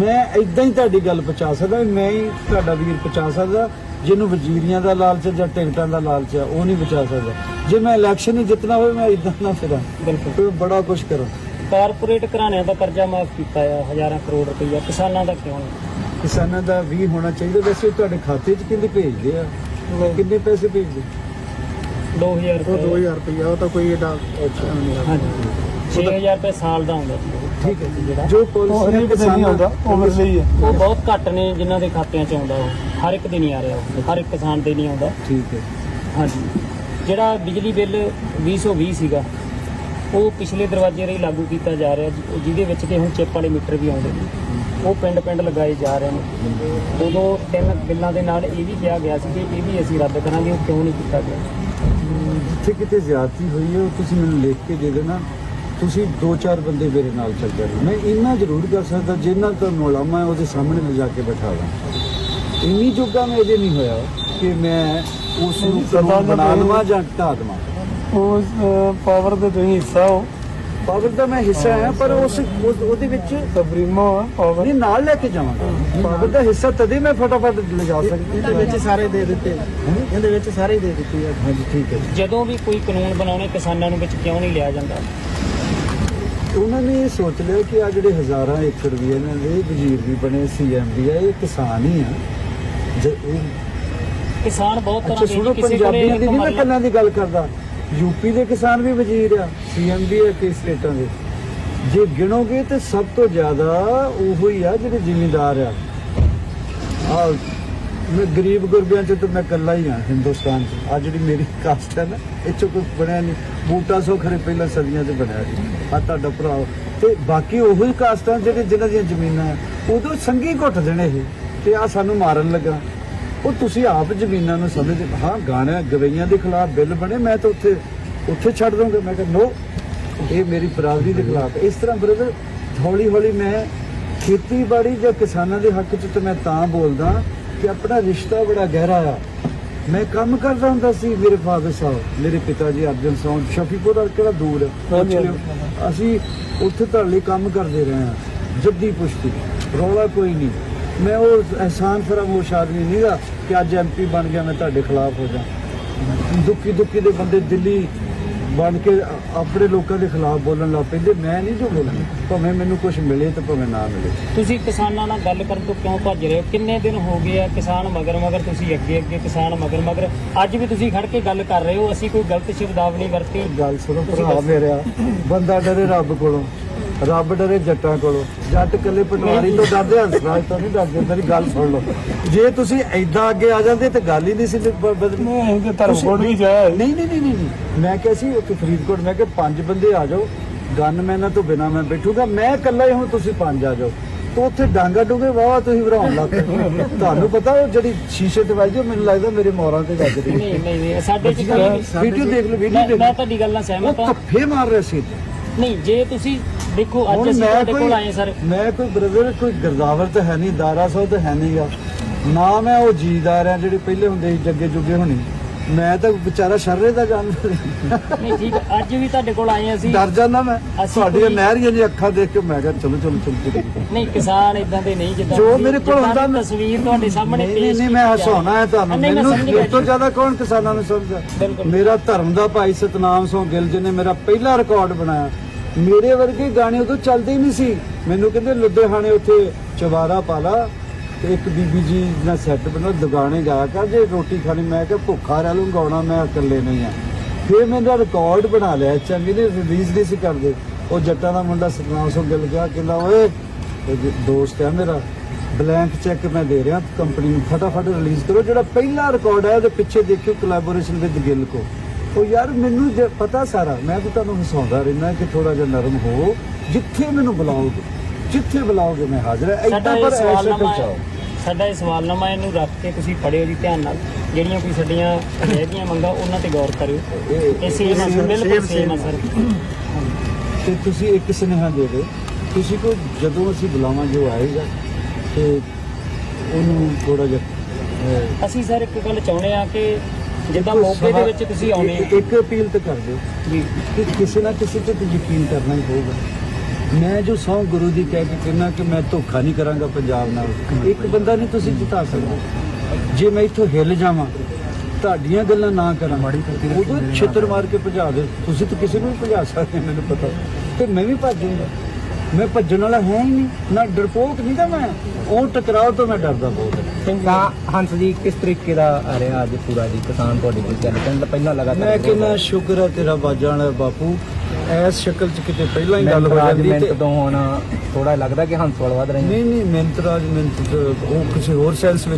ਮੈਂ ਇਦਾਂ ਹੀ ਤੁਹਾਡੀ ਗੱਲ ਪਹੁੰਚਾ ਸਕਦਾ ਮੈਂ ਹੀ ਤੁਹਾਡਾ ਵੀਰ ਪਹੁੰਚਾ ਸਕਦਾ ਜਿਹਨੂੰ ਵਜ਼ੀਰੀਆਂ ਦਾ ਲਾਲਚ ਜਾਂ ਟਿਕਟਾਂ ਦਾ ਲਾਲਚ ਹੈ ਉਹ ਨਹੀਂ ਬਚਾ ਸਕਦਾ। ਜੇ ਮੈਂ ਇਲੈਕਸ਼ਨ ਹੀ ਜਿੱਤਣਾ ਹੋਵੇ ਮੈਂ ਇਦਾਂ ਨਾ ਫਿਰਾਂ। ਬਿਲਕੁਲ। ਕੋਈ ਬੜਾ ਕੁਝ ਕਰਾਂ। ਕਾਰਪੋਰੇਟ ਘਰਾਣਿਆਂ ਦਾ ਕਰਜ਼ਾ ਮਾਫ ਕੀਤਾ ਆ ਹਜ਼ਾਰਾਂ ਕਰੋੜ ਰੁਪਈਆ। ਕਿਸਾਨਾਂ ਦਾ ਕਿਉਂ ਨਹੀਂ? ਕਿਸਾਨਾਂ ਦਾ ਵੀ ਹੋਣਾ ਚਾਹੀਦਾ। ਵੈਸੇ ਤੁਹਾਡੇ ਖਾਤੇ 'ਚ ਕਿੰਨੇ ਭੇਜਦੇ ਆ? ਕਿੰਨੇ ਪੈਸੇ ਭੇਜਦੇ? 2000 ਉਹ ਰੁਪਏ। 2000 ਰੁਪਇਆ ਉਹ ਤਾਂ ਕੋਈ ਏਡਾ ਅੱਛਾ ਨਹੀਂ ਹੈ ਹਾਂਜੀ। 6000 ਰੁਪਏ ਸਾਲ ਦਾ ਆਉਂਦਾ ਸੀ। ਠੀਕ ਹੈ ਜਿਹੜਾ ਜੋ ਉਹ ਹਰੇਕ ਦੇ ਨਹੀਂ ਆਉਂਦਾ ਉਹ ਮੇਰੇ ਲਈ ਹੈ। ਉਹ ਬਹੁਤ ਘੱਟ ਨੇ ਜਿਨ੍ਹਾਂ ਦੇ ਖਾਤਿਆਂ 'ਚ ਆਉਂਦਾ ਉਹ। ਹਰ ਇੱਕ ਦੇ ਨਹੀਂ ਆ ਰਿਹਾ ਉਹ। ਹਰ ਇੱਕ ਕਿਸਾਨ ਦੇ ਨਹੀਂ ਆਉਂਦਾ। ਠੀਕ ਹੈ। ਹਾਂਜੀ। ਜਿਹੜਾ ਬਿਜਲੀ ਬਿੱਲ 2020 ਸੀਗਾ ਉਹ ਪਿਛਲੇ ਦਰਵਾਜ਼ੇ ਰਾਹੀਂ ਲਾਗੂ ਕੀਤਾ ਜਾ ਰਿਹਾ ਜਿਹਦੇ ਵਿੱਚ ਕਿ ਹੁਣ ਚਿੱਪ ਵਾਲੇ ਮੀਟਰ ਵੀ ਆਉਂਦੇ ਨੇ। ਉਹ ਪਿੰਡ ਪਿੰਡ ਲਗਾਏ ਜਾ ਰਹੇ ਨੇ। ਉਦੋਂ ਤਿੰਨ ਬਿੱਲਾਂ ਦੇ ਨਾਲ ਇਹ ਵੀ ਕਿਹਾ ਗਿਆ ਸੀ ਕਿ ਇਹ ਵੀ ਅਸੀਂ ਰੱਦ ਕਰਾਂਗੇ ਉਹ ਕਿਉਂ ਨਹੀਂ ਕੀਤਾ ਗਿਆ? ਜਿੱਥੇ ਕਿਤੇ ਜ਼ਿਆਦਤੀ ਹੋਈ ਹੈ ਉਹ ਤੁਸੀਂ ਮੈਨੂੰ ਲਿਖ ਕੇ ਦੇ ਦੇਣਾ। ਤੁਸੀਂ ਦੋ ਚਾਰ ਬੰਦੇ ਮੇਰੇ ਨਾਲ ਚੱਲ ਜਾਓ ਮੈਂ ਇੰਨਾ ਜ਼ਰੂਰ ਕਰ ਸਕਦਾ ਜਿੰਨਾ ਤੋਂ ਮੁਲਾਮਾ ਹੈ ਉਹਦੇ ਸਾਹਮਣੇ ਲਿਜਾ ਕੇ ਬਿਠਾ ਦਾਂ ਇੰਨੀ ਜੋਗਾ ਮੈਂ ਇਹਦੇ ਨਹੀਂ ਹੋਇਆ ਕਿ ਮੈਂ ਉਸ ਨੂੰ ਕਾਨੂੰਨ ਬਣਾ ਲਵਾਂ ਜਾਂ ਢਾ ਦੇਵਾਂ। ਉਹ ਪਾਵਰ ਦੇ ਤੁਸੀਂ ਹਿੱਸਾ ਹੋ। ਪਾਵਰ ਦਾ ਮੈਂ ਹਿੱਸਾ ਹਾਂ ਪਰ ਉਸ ਉਸ- ਉਹਦੇ ਵਿੱਚ ਸੁਪਰੀਮੋ ਆ ਪਾਵਰ ਨਹੀਂ ਨਾਲ ਲੈ ਕੇ ਜਾਵਾਂਗਾ। ਪਾਵਰ ਦਾ ਹਿੱਸਾ ਤਦੇ ਮੈਂ ਫਟਾਫਟ ਲਿਜਾ ਸਕਦਾ। ਇਹਦੇ ਵਿੱਚ ਸਾਰੇ ਦੇ ਦਿੱਤੇ। ਇਹਦੇ ਵਿੱਚ ਸਾਰੇ ਹੀ ਦੇ ਦਿੱਤੇ ਹਾਂਜੀ ਠੀਕ ਹੈ। ਜਦੋਂ ਵੀ ਕੋਈ ਕਾਨੂੰਨ ਬਣਾਉਣੇ ਕਿਸਾਨਾਂ ਨੂੰ ਵਿੱਚ ਕਿਉਂ ਨਹੀਂ ਲਿਆ ਜਾਂਦਾ? ਉਹਨਾਂ ਨੇ ਸੋਚ ਲਿਆ ਕਿ ਆ ਜਿਹੜੇ ਹਜ਼ਾਰਾਂ ਏਕੜ ਵੀ ਇਹਨਾਂ ਦੇ ਵਜ਼ੀਰ ਵੀ ਬਣੇ ਸੀਐਮ ਵੀ ਆ ਇਹ ਕਿਸਾਨ ਹੀ ਆ। ਜੇ ਕਿਸਾਨ ਬਹੁਤ ਤਰ੍ਹਾਂ ਦੇ ਸੁਣੋ ਪੰਜਾਬੀਆਂ ਦੀ ਨਹੀਂ ਮੈਂ ਕੱਲਾਂ ਦੀ ਗੱਲ ਕਰਦਾ। ਯੂਪੀ ਦੇ ਕਿਸਾਨ ਵੀ ਵਜ਼ੀਰ ਆ ਸੀਐਮ ਵੀ ਆ ਕਈ ਸਟੇਟਾਂ ਦੇ। ਜੇ ਗਿਣੋਗੇ ਤੇ ਸਭ ਤੋਂ ਜ਼ਿਆਦਾ ਉਹੋ ਹੀ ਆ ਜਿਹੜੇ ਜ਼ਿਮੀਂਦਾਰ ਆ। ਆ ਮੈਂ ਗਰੀਬ ਗੁਰਬਿਆਂ ਚ ਤਾਂ ਮੈਂ ਇਕੱਲਾ ਹੀ ਹਾਂ ਹਿੰਦੁਸਤਾਨ ਚ। ਆ ਜਿਹੜੀ ਮੇਰੀ ਕਾਸਟ ਹੈ ਨਾ ਇਹ ਚੋਂ ਕੋਈ ਬਣਿਆ ਨਹੀਂ। ਬੂਟਾ ਸੋ ਖਰੇ ਪਹਿਲਾਂ ਸਦੀਆਂ ਚ ਬਣਿਆ ਸੀ। ਆ ਤੁਹਾਡਾ ਭਰਾ। ਤੇ ਬਾਕੀ ਉਹੋ ਹੀ ਕਾਸਟਾਂ ਜਿਹੜੇ ਜਿਨ੍ਹਾਂ ਦੀਆਂ ਜ਼ਮੀਨਾਂ ਆ, ਉਦੋਂ ਸੰਗੀ ਘੁੱਟ ਦੇਣੇ ਇਹ ਤੇ ਆ ਸਾਨੂੰ ਮਾਰਨ ਲੱਗਾ। ਉਹ ਤੁਸੀਂ ਆਪ ਜ਼ਮੀਨਾਂ ਨੂੰ ਸਮਝ ਹਾਂ। ਗਾਣਾ ਗਵਈਆਂ ਦੇ ਖਿਲਾਫ ਬਿੱਲ ਬਣੇ ਮੈਂ ਤਾਂ ਉੱਥੇ ਉੱਥੇ ਛੱਡ ਦੂੰਗਾ ਮੈਂ ਕਿਹਾ ਨੋ ਇਹ ਮੇਰੀ ਬਰਾਦਰੀ ਦੇ ਖਿਲਾਫ ਇਸ ਤਰ੍ਹਾਂ ਬ੍ਰਦਰ ਹੌਲੀ ਹੌਲੀ ਮੈਂ ਖੇਤੀਬਾੜੀ ਜਾਂ ਕਿਸਾਨਾਂ ਦੇ ਹੱਕ 'ਚ ਤਾਂ ਮੈਂ ਤਾਂ ਬੋਲਦਾ। ਕਿ ਆਪਣਾ ਰਿਸ਼ਤਾ ਬੜਾ ਗਹਿਰਾ ਆ। ਮੈਂ ਕੰਮ ਕਰਦਾ ਹੁੰਦਾ ਸੀ ਮੇਰੇ ਫਾਦਰ ਸਾਹਿਬ ਮੇਰੇ ਪਿਤਾ ਜੀ ਅਰਜਨ ਸਿੰਘ ਸ਼ਫੀਪੁਰ ਦਾ ਕਿਹੜਾ ਦੂਰ ਹੈ ਪੁੱਛ ਹਾਂਜੀ, ਲਿਓ। ਅਸੀਂ ਉੱਥੇ ਤੁਹਾਡੇ ਲਈ ਕੰਮ ਕਰਦੇ ਰਹੇ ਹਾਂ ਜੱਦੀ ਪੁਸ਼ਤੀ ਰੌਲਾ ਕੋਈ ਨਹੀਂ। ਮੈਂ ਉਹ ਅਹਿਸਾਨ ਫਰਾਮੋਸ਼ ਆਦਮੀ ਨਹੀਂਗਾ ਕਿ ਅੱਜ ਐਮਪੀ ਬਣ ਗਿਆ ਮੈਂ ਤੁਹਾਡੇ ਖਿਲਾਫ ਹੋ ਜਾ। ਦੁੱਖੀ ਦੁੱਖੀ ਦੇ ਬੰਦੇ ਦਿੱਲੀ ਬਣ ਕੇ ਆਪਣੇ ਲੋਕਾਂ ਦੇ ਖਿਲਾਫ ਬੋਲਣ ਲੱਗ ਪੈਂਦੇ ਮੈਂ ਨਹੀਂ ਜੋ ਬੋਲਣਾ। ਭਾਵੇਂ ਮੈਨੂੰ ਕੁਝ ਮਿਲੇ ਤੇ ਭਾਵੇਂ ਨਾ ਮਿਲੇ। ਤੁਸੀਂ ਕਿਸਾਨਾਂ ਨਾਲ ਗੱਲ ਕਰਨ ਤੋਂ ਕਿਉਂ ਭੱਜ ਰਹੇ ਹੋ? ਕਿੰਨੇ ਦਿਨ ਹੋ ਗਏ ਆ ਕਿਸਾਨ ਮਗਰ ਮਗਰ ਤੁਸੀਂ ਅੱਗੇ ਅੱਗੇ ਕਿਸਾਨ ਮਗਰ ਮਗਰ? ਅੱਜ ਵੀ ਤੁਸੀਂ ਖੜ ਕੇ ਗੱਲ ਕਰ ਰਹੇ ਹੋ ਅਸੀਂ ਕੋਈ ਗਲਤ ਸ਼ਬਦਾਵਲੀ ਵਰਤੀ? ਗੱਲ ਸੁਣੋ ਭਰਾ। ਮੇਰਿਆ ਬੰਦਾ ਡਰੇ ਰੱਬ ਕੋਲੋਂ। ਰੱਬ ਡਰੇ ਜੱਟਾਂ ਕੋਲੋਂ। ਜੱਟ ਕੱਲੇ ਪਟਵਾਰੀ ਤੋਂ ਡਰਦੇ ਹੰਸਰਾਜ ਤੋਂ ਨਹੀਂ ਡਰਦੇ। ਮੇਰੀ ਗੱਲ ਸੁਣ ਲਓ। ਜੇ ਤੁਸੀਂ ਐਦਾਂ ਅੱਗੇ ਆ ਜਾਂਦੇ ਤੇ ਗੱਲ ਹੀ ਨਹੀਂ ਸੀ ਬਦਲਣੀ ਨਹੀਂ ਇਹ ਧਰਮ ਤੁਸੀਂ- ਕੋਡ ਵੀ ਜਾਇਆ ਨਹੀਂ ਨਹੀਂ ਨਹੀਂ ਨਹੀਂ। ਮੈਂ ਕਿਹਾ ਸੀ ਉੱਥੇ ਫਰੀਦਕੋਟ ਮੈਂ ਕਿਹਾ ਪੰਜ ਬੰਦੇ ਆ ਜਾਓ। ਗਨਮੈਨਾਂ ਤੋਂ ਬਿਨਾ ਮੈਂ ਬੈਠੂਗਾ। ਮੈਂ ਇਕੱਲਾ ਹੀ ਹੁਣ ਤੁਸੀਂ ਪੰਜ ਆ ਜਾਓ। ਤੇ ਉੱਥੇ ਡਾਂਗਾ ਡੂਗੇ ਵਾਵਾ ਤੁਸੀਂ ਭਰਾਉਣ ਲੱਗ ਪਏ। ਤੁਹਾਨੂੰ ਪਤਾ ਉਹ ਜਿਹੜੀ ਸ਼ੀਸ਼ੇ ਤੇ ਵੱਜਦੀ ਉਹ ਮੈਨੂੰ ਲੱਗਦਾ ਮੇਰੇ ਮੋਰਾਂ ਤੇ ਵੱਜਦੀ। ਨਹੀਂ ਨਹੀਂ ਨਹੀਂ ਸਾਡੇ ਚ ਵੀਡੀਓ ਦੇਖ ਲਓ ਵੀਡੀਓ ਮੈਂ ਦੇਖ ਮੈਂ ਤੁਹਾਡੀ ਗੱਲ ਨਾਲ ਉਹ ਸਹਿਮਤ ਹਾਂ। ਧੱਫੇ ਮਾਰ ਰਹੇ ਸੀ। ਨਹੀਂ ਜੇ ਤੁਸੀਂ ਦੇਖੋ ਅੱਜ ਅਸੀਂ ਤੁਹਾਡੇ ਕੋਲ ਆਏ ਸਰ। ਮੈਂ ਕੋਈ ਬ੍ਰਦਰ ਕੋਈ ਗਰਦਾਵਰ ਤਾਂ ਹੈ ਨਹੀਂ ਦਾਰਾ ਸਾਹਿਬ ਤਾਂ ਹੈ ਨਹੀਂਗਾ ਨਾ ਮੈਂ ਉਹ ਜੀਦਾਰ ਆ ਜਿਹੜੇ ਪਹਿਲੇ ਹੁੰਦੇ ਸੀ ਜੱਗੇ ਜੁਗੇ ਹੋਣੀ। ਮੈਂ ਤਾਂ ਵਿਚਾਰਾ ਸ਼ਰਰੇ ਦਾ ਜਾਨਵਰ ਨਹੀਂ ਠੀਕ ਅੱਜ ਵੀ ਤੁਹਾਡੇ ਕੋਲ ਆਏ ਅਸੀਂ। ਡਰ ਜਾਂਦਾ ਮੈਂ। ਤੁਹਾਡੀਆਂ ਨਹਿਰੀਆਂ ਜੀ ਅੱਖਾਂ ਦੇਖ ਕੇ ਮੈਂ ਕਿਹਾ ਚਲੋ ਚਲੋ ਚਲੋ ਨਹੀਂ ਕਿਸਾਨ ਇਦਾਂ ਦੇ ਨਹੀਂ ਜਿੱਦਾਂ ਜੋ ਮੇਰੇ ਕੋਲ ਹੁੰਦਾ ਦੀ ਮੈਂ- ਤਸਵੀਰ ਤੁਹਾਡੇ ਸਾਹਮਣੇ ਨਹੀਂ ਨਹੀਂ ਪੇਸ਼ ਨਹੀਂ ਮੈਂ ਹਸਾਉਣਾ ਹੈ ਤੁਹਾਨੂੰ। ਮੈਨੂੰ ਇਹ ਤੋਂ ਜ਼ਿਆਦਾ ਕੌਣ ਕਿਸਾਨਾਂ ਨੂੰ ਸਮਝਦਾ। ਮੇਰਾ ਧਰਮ ਦਾ ਭਾਈ ਸਤਨਾਮ ਸਿੰਘ ਗਿੱਲ ਜੀ ਨੇ ਮੇਰਾ ਪਹਿਲਾ ਰਿਕਾਰਡ ਬਣਾਇਆ। ਮੇਰੇ ਵਰਗੇ ਗਾਣੇ ਉਦੋਂ ਚੱਲਦੇ ਹੀ ਨਹੀਂ ਸੀ। ਮੈਨੂੰ ਕਹਿੰਦੇ, ਲੁਧਿਆਣੇ ਉੱਥੇ ਚਵਾਰਾ ਪਾਲਾ ਤੇ ਇੱਕ ਬੀਬੀ ਜੀ ਨਾਲ ਸੈੱਟ ਬਣਾ ਦੁਗਾਣੇ ਗਾਇਆ ਕਰ, ਜੇ ਰੋਟੀ ਖਾਣੀ, ਮੈਂ ਕਿਹਾ ਭੁੱਖਾ ਰਹਿ ਲੂੰ ਗਾਉਣਾ ਮੈਂ ਇਕੱਲੇ ਨਹੀਂ ਆ। ਫਿਰ ਮੇਰਾ ਰਿਕਾਰਡ ਬਣਾ ਲਿਆ, ਚੰਗੀ ਨੇ ਰਿਲੀਜ਼ ਨਹੀਂ ਸੀ ਕਰਦੇ। ਉਹ ਜੱਟਾਂ ਦਾ ਮੁੰਡਾ ਸਤਨਾਮ ਸਿੰਘ ਗਿੱਲ ਗਿਆ, ਕਹਿੰਦਾ, ਓਏ ਦੋਸਤ ਹੈ ਮੇਰਾ ਬਲੈਂਕ ਚੈੱਕ ਮੈਂ ਦੇ ਰਿਹਾ ਕੰਪਨੀ ਨੂੰ ਫਟਾਫਟ ਰਿਲੀਜ਼ ਕਰੋ, ਜਿਹੜਾ ਪਹਿਲਾ ਰਿਕਾਰਡ ਹੈ ਉਹਦੇ ਪਿੱਛੇ ਦੇਖਿਓ ਕੋਲੈਬੋਰੇਸ਼ਨ ਵਿਦ ਗਿੱਲ ਕੋ। ਉਹ ਯਾਰ ਮੈਨੂੰ ਜੇ ਪਤਾ ਸਾਰਾ ਮੈਂ ਤਾਂ ਤੁਹਾਨੂੰ ਹਸਾਉਂਦਾ ਰਹਿਣਾ ਕਿ ਥੋੜਾ ਜਿਹਾ ਨਰਮ ਹੋ ਜਿੱਥੇ ਮੈਨੂੰ ਬੁਲਾਓਗੇ ਜਿੱਥੇ ਬੁਲਾਓਗੇ ਮੈਂ ਹਾਜ਼ਰ ਹਾਂ। ਸਾਡਾ ਇਹ ਪਰ ਐਸੇ ਸਵਾਲਨਾਮਾ ਪਹੁੰਚਾਓ ਸਾਡਾ ਇਹ ਸਵਾਲਨਾਮਾ ਇਹਨੂੰ ਰੱਖ ਕੇ ਤੁਸੀਂ ਪੜਿਓ ਜੀ ਧਿਆਨ ਨਾਲ। ਜਿਹੜੀਆਂ ਕੋਈ ਸਾਡੀਆਂ ਰਹਿ ਗਈਆਂ ਮੰਗਾਂ ਉਹਨਾਂ ਤੇ ਗੌਰ ਕਰਿਓ। ਇਹ- ਸੇਮ ਆ ਸਰ ਬਿਲਕੁਲ ਸੇਮ ਆ same। ਸਰ ਤੇ ਤੁਸੀਂ ਇੱਕ ਸੁਨੇਹਾ ਦੇ ਦਿਓ। ਤੁਸੀਂ ਕੋ ਜਦੋਂ ਅਸੀਂ ਬੁਲਾਵਾਂ ਜੋ ਆਏਗਾ ਤੇ ਉਹਨੂੰ ਥੋੜਾ ਜਿਹਾ ਅਹ, ਅਸੀਂ ਸਰ ਇੱਕ ਗੱਲ ਚਾਹੁੰਦੇ ਆ ਕਿ ਜਿੱਦਾਂ ਮੌਕੇ ਦੇ ਵਿੱਚ ਤੁਸੀਂ ਆਉਣੇ ਇੱਕ- ਇੱਕ ਅਪੀਲ ਤਾਂ ਕਰ ਦਿਓ ਜੀ ਕਿ ਕਿਸੇ ਨਾ ਕਿਸੇ ਤੇ ਤਾਂ ਯਕੀਨ ਕਰਨਾ ਹੀ ਪਊਗਾ ਮੈਂ ਜੋ ਸੌ ਗੁਰੂ ਦੀ ਕਹਿ ਕੇ ਕਹਿੰਦਾ ਕਿ ਮੈਂ ਧੋਖਾ ਨਹੀਂ ਕਰਾਂਗਾ ਪੰਜਾਬ ਨਾਲ ਇੱਕ ਬੰਦਾ ਨਹੀਂ ਤੁਸੀਂ ਜਿਤਾ ਸਕਦੇ। ਜੇ ਮੈਂ ਇੱਥੋਂ ਹਿੱਲ ਜਾਵਾਂ ਤੁਹਾਡੀਆਂ ਗੱਲਾਂ ਨਾ ਕਰਾਂ ਉਦੋਂ ਛਿੱਤਰ ਮਾਰ ਕੇ ਭਜਾ ਦੇ ਤੁਸੀਂ ਤਾਂ ਕਿਸੇ ਨੂੰ ਵੀ ਭਜਾ ਸਕਦੇ ਮੈਨੂੰ ਪਤਾ। ਤੇ ਮੈਂ ਵੀ ਭੱਜੂਗਾ ਮੈਂ ਭੱਜਣ ਵਾਲਾ ਹੈ ਹੀ ਨਹੀਂ ਨਾ ਡਰਪੋਕ ਨਹੀਂ ਤਾਂ ਮੈਂ। ਉਹ ਟਕਰਾਓ ਤੋਂ ਮੈਂ ਡਰਦਾ ਬਹੁਤ। ਤਾਂ ਹੰਸ ਜੀ ਕਿਸ ਤਰੀਕੇ ਦਾ ਆ ਰਿਹਾ ਅੱਜ ਪੂਰਾ ਜੀ? ਕਿਸਾਨ ਤੁਹਾਡੇ ਕੋਲ ਚੱਲ ਪਿੰਡ ਪਹਿਲਾਂ ਲਗਾਤਾਰ ਮੈਂ ਕਹਿੰਦਾ ਸ਼ੁਕਰ ਹੈ ਤੇਰਾ ਬਾਜਾਂ ਵਾਲਾ ਬਾਪੂ। ਐਸ ਸ਼ਕਲ ਚ ਕਿਤੇ ਪਹਿਲਾਂ ਹੀ ਗੱਲ ਹੋ ਜਾਂਦੀ ਤੇ ਤੋਂ ਹੁਣ ਥੋੜਾ ਲੱਗਦਾ ਕਿ ਹੰਸ ਵਾਲ ਵੱਧ ਰਹੇ ਨਹੀਂ ਨਹੀਂ ਮਿਹਨਤ ਰਾਜ ਮਿਹਨਤ ਉਹ ਕਿਸੇ ਹੋਰ ਸੈਂਸ